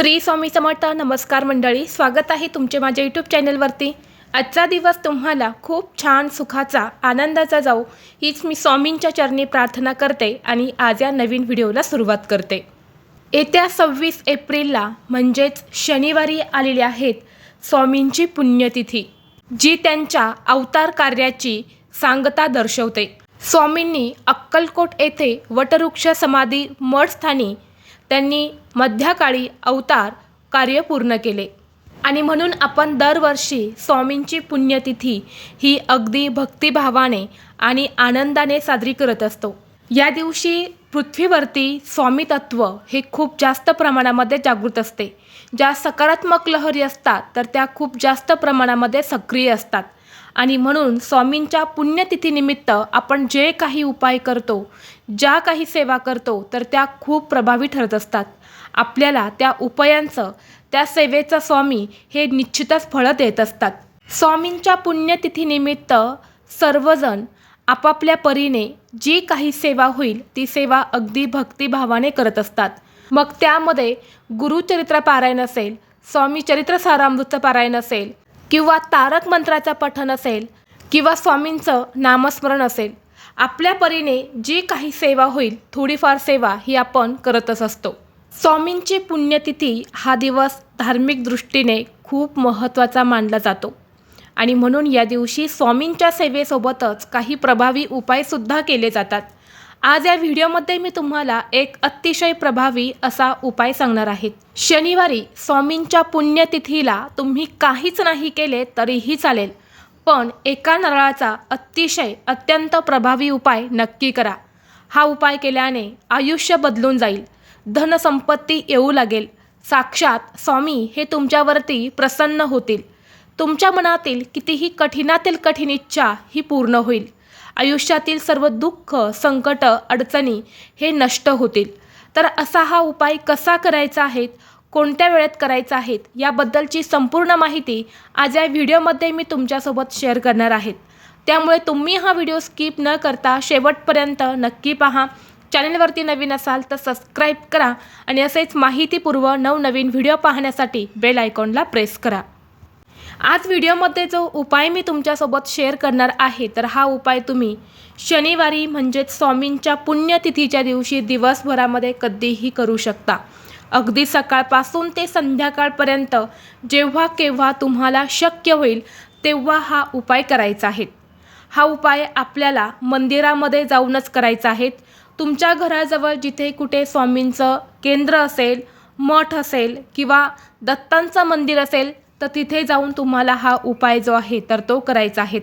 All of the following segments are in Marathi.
श्री स्वामी समर्थ नमस्कार मंडळी स्वागत आहे तुमचे माझ्या यूट्यूब चॅनलवरती. आजचा दिवस तुम्हाला खूप छान सुखाचा आनंदाचा जाऊ हीच मी स्वामींच्या चरणी प्रार्थना करते आणि आज या नवीन व्हिडिओला सुरुवात करते. येत्या सव्वीस एप्रिलला म्हणजेच शनिवारी आलेली आहेत स्वामींची पुण्यतिथी जी त्यांच्या अवतार कार्याची सांगता दर्शवते. स्वामींनी अक्कलकोट येथे वटवृक्ष समाधी मठस्थानी त्यांनी मध्यकाळी अवतार कार्य पूर्ण केले. आणि म्हणून आपण दरवर्षी स्वामींची पुण्यतिथी ही अगदी भक्तिभावाने आणि आनंदाने साजरी करत असतो. या दिवशी पृथ्वीवरती स्वामीतत्व हे खूप जास्त प्रमाणामध्ये जागृत असते. ज्या सकारात्मक लहरी असतात तर त्या खूप जास्त प्रमाणामध्ये सक्रिय असतात. आणि म्हणून स्वामींच्या पुण्यतिथीनिमित्त आपण जे काही उपाय करतो ज्या काही सेवा करतो तर त्या खूप प्रभावी ठरत असतात. आपल्याला त्या उपायांचं त्या सेवेचं स्वामी हे निश्चितच फळं देत असतात. स्वामींच्या पुण्यतिथीनिमित्त सर्वजण आपापल्या परीने जी काही सेवा होईल ती सेवा अगदी भक्तिभावाने करत असतात. मग त्यामध्ये गुरुचरित्र पारायण असेल स्वामी चरित्र सारामृतचं पारायण असेल किंवा तारक मंत्राचं पठण असेल किंवा स्वामींचं नामस्मरण असेल आपल्या परीने जी काही सेवा होईल थोडीफार सेवा ही आपण करतच असतो. स्वामींची पुण्यतिथी हा दिवस धार्मिक दृष्टीने खूप महत्त्वाचा मानला जातो. आणि म्हणून या दिवशी स्वामींच्या सेवेसोबतच काही प्रभावी उपायसुद्धा केले जातात. आज या व्हिडिओमध्ये मी तुम्हाला एक अतिशय प्रभावी असा उपाय सांगणार आहे. शनिवारी स्वामींच्या पुण्यतिथीला तुम्ही काहीच नाही केले तरीही चालेल पण एका नारळाचा अतिशय अत्यंत प्रभावी उपाय नक्की करा. हा उपाय केल्याने आयुष्य बदलून जाईल धनसंपत्ती येऊ लागेल. साक्षात स्वामी हे तुमच्यावरती प्रसन्न होतील. तुमच्या मनातील कितीही कठीणातील कठीण इच्छा ही पूर्ण होईल. आयुष्यातील सर्व दुःख संकट अडचणी हे नष्ट होतील. तर असा हा उपाय कसा करायचा आहे? कोणत्या वेळेत करायचा आहेत याबद्दलची संपूर्ण माहिती आज या व्हिडिओमध्ये मी तुमच्यासोबत शेअर करणार आहेत त्यामुळे तुम्ही हा व्हिडिओ स्किप न करता शेवटपर्यंत नक्की पहा. चॅनलवरती नवीन असाल तर सबस्क्राईब करा आणि असेच माहितीपूर्व नवनवीन व्हिडिओ पाहण्यासाठी बेल आयकॉनला प्रेस करा. आज व्हिडिओमध्ये जो उपाय मी तुमच्यासोबत शेअर करणार आहे तर हा उपाय तुम्ही शनिवारी म्हणजेच स्वामींच्या पुण्यतिथीच्या दिवशी दिवसभरामध्ये कधीही करू शकता. अगदी सकाळपासून ते संध्याकाळपर्यंत जेव्हा केव्हा तुम्हाला शक्य होईल तेव्हा हा उपाय करायचा आहे. हा उपाय आपल्याला मंदिरामध्ये जाऊनच करायचा आहे. तुमच्या घराजवळ जिथे कुठे स्वामींचं केंद्र असेल मठ असेल किंवा दत्तांचं मंदिर असेल तर तिथे जाऊन तुम्हाला हा उपाय जो आहे तर तो करायचा आहे.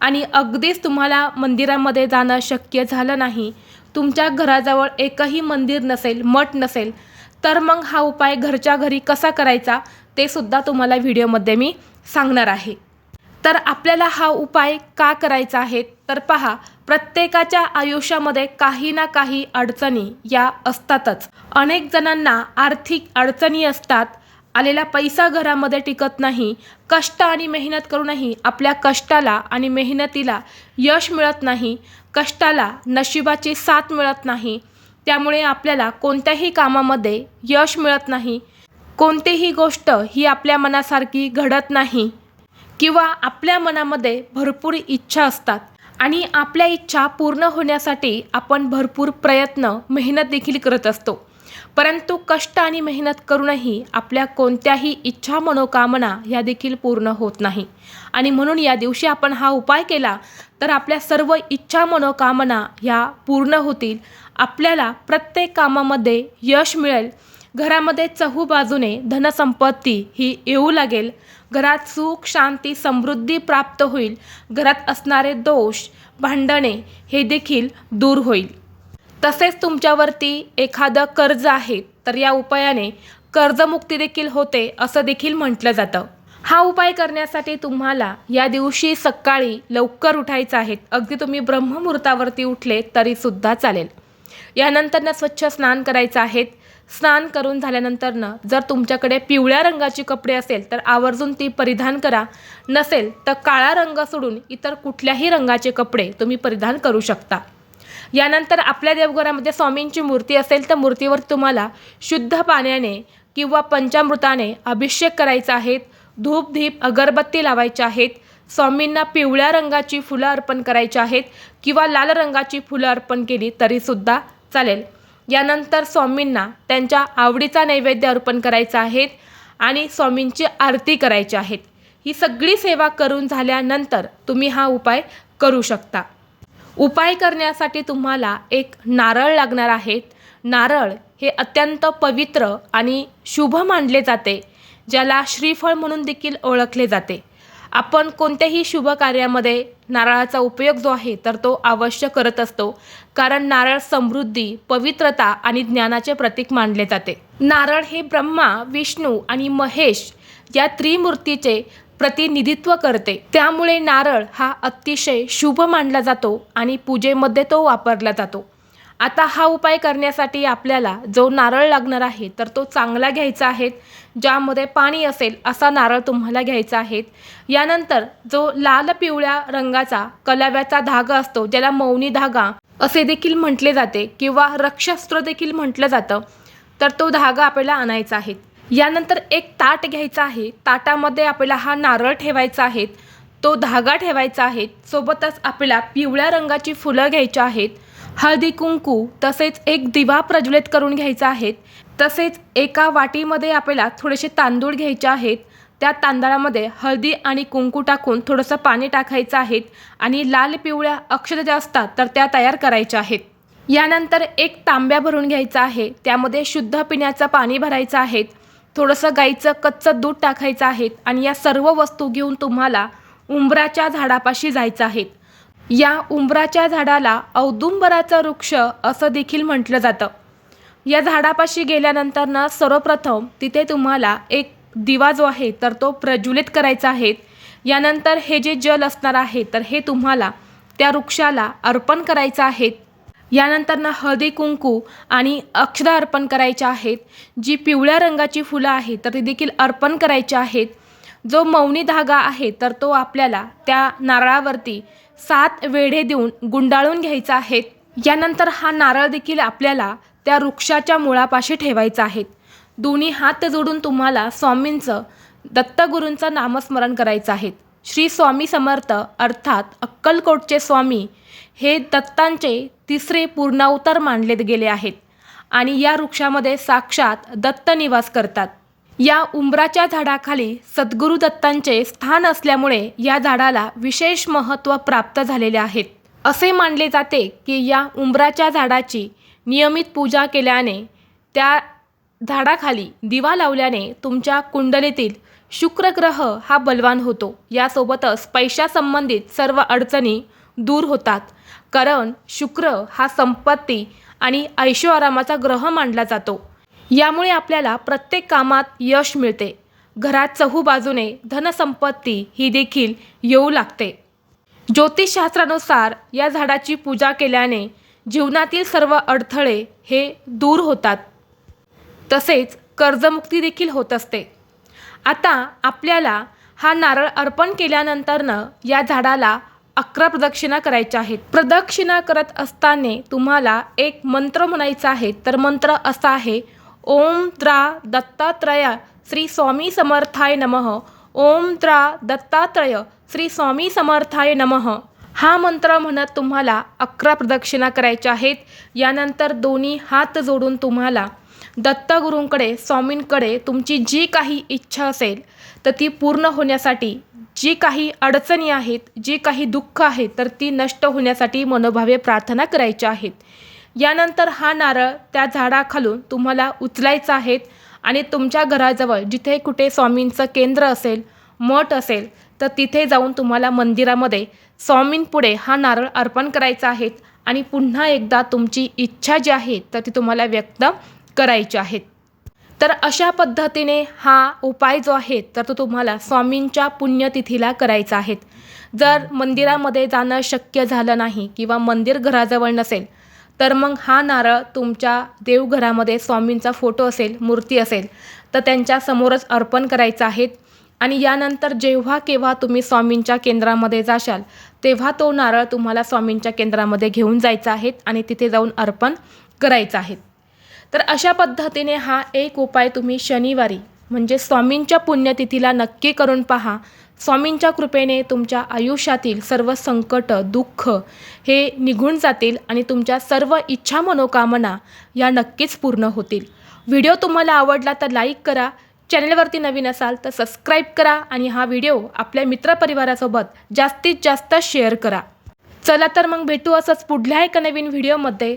आणि अगदीच तुम्हाला मंदिरामध्ये जाणं शक्य झालं नाही. तुमच्या घराजवळ एकही मंदिर नसेल मठ नसेल तर मग हा उपाय घरच्या घरी कसा करायचा ते सुद्धा तुम्हाला व्हिडिओमध्ये मी सांगणार आहे. तर आपल्याला हा उपाय का करायचा आहे तर पहा प्रत्येकाच्या आयुष्यामध्ये काही ना काही अडचणी या असतातच. अनेक जणांना आर्थिक अडचणी असतात आलेला पैसा घरामध्ये टिकत नाही कष्ट आणि मेहनत करूनही आपल्या कष्टाला आणि मेहनतीला यश मिळत नाही कष्टाला नशिबाची साथ मिळत नाही त्यामुळे आपल्याला कोणत्याही कामामध्ये यश मिळत नाही. कोणतीही गोष्ट ही आपल्या मनासारखी घडत नाही किंवा आपल्या मनामध्ये भरपूर इच्छा असतात आणि आपल्या इच्छा पूर्ण होण्यासाठी आपण भरपूर प्रयत्न मेहनत देखील करत असतो. परंतु कष्ट आणि मेहनत करूनही आपल्या कोणत्याही इच्छा मनोकामना ह्या देखील पूर्ण होत नाही. आणि म्हणून या दिवशी आपण हा उपाय केला तर आपल्या सर्व इच्छा मनोकामना ह्या पूर्ण होतील. आपल्याला प्रत्येक कामामध्ये यश मिळेल. घरामध्ये चहू बाजूने धनसंपत्ती ही येऊ लागेल. घरात सुख शांती समृद्धी प्राप्त होईल. घरात असणारे दोष भांडणे हे देखील दूर होईल. तसेच तुमच्यावरती एखादं कर्ज आहे तर या उपायाने कर्जमुक्ती देखील होते असं देखील म्हटलं जातं. हा उपाय करण्यासाठी तुम्हाला या दिवशी सकाळी लवकर उठायचं आहे. अगदी तुम्ही ब्रह्ममुहूर्तावरती उठले तरीसुद्धा चालेल. यानंतरनं स्वच्छ स्नान करायचं आहे. स्नान करून झाल्यानंतरनं जर तुमच्याकडे पिवळ्या रंगाची कपडे असेल तर आवर्जून ती परिधान करा. नसेल तर काळा रंग सोडून इतर कुठल्याही रंगाचे कपडे तुम्ही परिधान करू शकता. यानंतर आपल्या देवघरामध्ये स्वामींची मूर्ती असेल तर मूर्तीवर तुम्हाला शुद्ध पाण्याने किंवा पंचामृताने अभिषेक करायचा आहे धूप धीप अगरबत्ती लावायच्या आहेत. स्वामींना पिवळ्या रंगाची फुलं अर्पण करायची आहेत किंवा लाल रंगाची फुलं अर्पण केली तरीसुद्धा चालेल. यानंतर स्वामींना त्यांच्या आवडीचा नैवेद्य अर्पण करायचा आहे आणि स्वामींची आरती करायची आहेत ही सगळी सेवा करून झाल्यानंतर तुम्ही हा उपाय करू शकता. उपाय करण्यासाठी तुम्हाला एक नारळ लागणार आहेत. नारळ हे अत्यंत पवित्र आणि शुभ मानले जाते ज्याला श्रीफळ म्हणून देखील ओळखले जाते. आपण कोणत्याही शुभ कार्यामध्ये नारळाचा उपयोग जो आहे तर तो अवश्य करत असतो कारण नारळ समृद्धी पवित्रता आणि ज्ञानाचे प्रतीक मानले जाते. नारळ हे ब्रह्मा विष्णू आणि महेश या त्रिमूर्तीचे प्रतिनिधित्व करते. त्यामुळे नारळ हा अतिशय शुभ मानला जातो आणि पूजेमध्ये तो वापरला जातो. आता हा उपाय करण्यासाठी आपल्याला जो नारळ लागणार आहे तर तो चांगला घ्यायचा आहे ज्यामध्ये पाणी असेल असा नारळ तुम्हाला घ्यायचा आहे. यानंतर जो लाल पिवळ्या रंगाचा कलाव्याचा धागा असतो ज्याला मौनी धागा असे देखील म्हटले जाते किंवा रक्षास्त्र देखील म्हटलं जातं तर तो धागा आपल्याला आणायचा आहे. यानंतर एक ताट घ्यायचा आहे. ताटामध्ये आपल्याला हा नारळ ठेवायचा आहे. तो धागा ठेवायचा आहे. सोबतच आपल्याला पिवळ्या रंगाची फुलं घ्यायची आहेत. हळदी कुंकू तसेच एक दिवा प्रज्वलित करून घ्यायचा आहे. तसेच एका वाटीमध्ये आपल्याला थोडेसे तांदूळ घ्यायचे आहेत. त्या तांदळामध्ये हळदी आणि कुंकू टाकून थोडंसं पाणी टाकायचं आहे आणि लाल पिवळ्या अक्षर ज्या असतात तर त्या तयार करायच्या आहेत. यानंतर एक तांब्या भरून घ्यायचा आहे. त्यामध्ये शुद्ध पिण्याचं पाणी भरायचं आहे. थोडंसं गाईचं कच्चं दूध टाकायचं आहे आणि या सर्व वस्तू घेऊन तुम्हाला उंबराच्या झाडापाशी जायचं आहे. या उंबराच्या झाडाला औदुंबराचं वृक्ष असं देखील म्हटलं जातं. या झाडापाशी गेल्यानंतर ना सर्वप्रथम तिथे तुम्हाला एक दिवा जो आहे तर तो प्रज्वलित करायचा आहे. यानंतर हे जे जल असणार आहे तर हे तुम्हाला त्या वृक्षाला अर्पण करायचं आहे. यानंतर ना हळदी कुंकू आणि अक्षर अर्पण करायच्या आहेत. जी पिवळ्या रंगाची फुलं आहेत तर ती देखील अर्पण करायची आहेत. जो मौनी धागा आहे तर तो आपल्याला त्या नारळावरती सात वेढे देऊन गुंडाळून घ्यायचा आहे. यानंतर हा नारळ देखील आपल्याला त्या वृक्षाच्या मुळापाशी ठेवायचा आहे. दोन्ही हात जोडून तुम्हाला स्वामींचं दत्तगुरूंचं नामस्मरण करायचं आहे. श्री स्वामी समर्थ अर्थात अक्कलकोटचे स्वामी हे दत्तांचे तिसरे पूर्णावतार मानले गेले आहेत आणि या वृक्षामध्ये साक्षात दत्त निवास करतात. या उंबराच्या झाडाखाली सद्गुरू दत्तांचे स्थान असल्यामुळे या झाडाला विशेष महत्त्व प्राप्त झालेले आहेत. असे मानले जाते की या उंबराच्या झाडाची नियमित पूजा केल्याने त्या झाडाखाली दिवा लावल्याने तुमच्या कुंडलीतील शुक्रग्रह हा बलवान होतो. यासोबतच पैशासंबंधित सर्व अडचणी दूर होतात. कारण शुक्र हा संपत्ती आणि ऐशोआरामाचा ग्रह मानला जातो. यामुळे आपल्याला प्रत्येक कामात यश मिळते. घरात चहूबाजूने धनसंपत्ती ही देखील येऊ लागते. ज्योतिषशास्त्रानुसार या झाडाची पूजा केल्याने जीवनातील सर्व अडथळे हे दूर होतात. तसेच कर्जमुक्ती देखील होत असते. आता आपल्याला हा नारळ अर्पण केल्यानंतरनं या झाडाला अकरा प्रदक्षिणा करायच्या आहेत. प्रदक्षिणा करत असताना तुम्हाला एक मंत्र म्हणायचा आहे. तर मंत्र असा आहे ओम द्रा दत्तात्रय श्री स्वामी समर्थाय नमः. ओम द्रा दत्तात्रय श्री स्वामी समर्थाय नमः. हा मंत्र म्हणत तुम्हाला अकरा प्रदक्षिणा करायच्या आहेत. यानंतर दोन्ही हात जोडून तुम्हाला दत्तगुरूंकडे स्वामींकडे तुमची जी काही इच्छा असेल तर ती पूर्ण होण्यासाठी जी काही अडचणी आहेत जी काही दुःख आहेत तर ती नष्ट होण्यासाठी मनोभावे प्रार्थना करायच्या आहेत. यानंतर हा नारळ त्या झाडाखालून तुम्हाला उचलायचा आहेत आणि तुमच्या घराजवळ जिथे कुठे स्वामींचं केंद्र असेल मठ असेल तर तिथे जाऊन तुम्हाला मंदिरामध्ये स्वामींपुढे हा नारळ अर्पण करायचा आहेत आणि पुन्हा एकदा तुमची इच्छा जी आहे तर ती तुम्हाला व्यक्त करायची आहेत तर अशा पद्धतीने हा उपाय जो आहे तर तो तुम्हाला स्वामींच्या पुण्यतिथीला करायचा आहे. जर मंदिरामध्ये जाणं शक्य झालं नाही किंवा मंदिर घराजवळ नसेल तर मग हा नारळ तुमच्या देवघरामध्ये स्वामींचा फोटो असेल मूर्ती असेल तर त्यांच्या समोरच अर्पण करायचा आहे. आणि यानंतर जेव्हा केव्हा तुम्ही स्वामींच्या केंद्रामध्ये जाशाल तेव्हा तो नारळ तुम्हाला स्वामींच्या केंद्रामध्ये घेऊन जायचा आहे आणि तिथे जाऊन अर्पण करायचं आहे. तर अशा पद्धतीने हा एक उपाय तुम्ही शनिवारी म्हणजे स्वामींच्या पुण्यतिथीला नक्की करून पहा. स्वामींच्या कृपेने तुमच्या आयुष्यातील सर्व संकट दुःख हे निघून जातील आणि तुमच्या सर्व इच्छा मनोकामना या नक्कीच पूर्ण होतील. व्हिडिओ तुम्हाला आवडला तर लाईक करा चॅनलवरती नवीन असाल तर सबस्क्राईब करा आणि हा व्हिडिओ आपल्या मित्रपरिवारासोबत जास्तीत जास्त शेअर करा. चला तर मग भेटू असंच पुढल्या एका नवीन व्हिडिओमध्ये.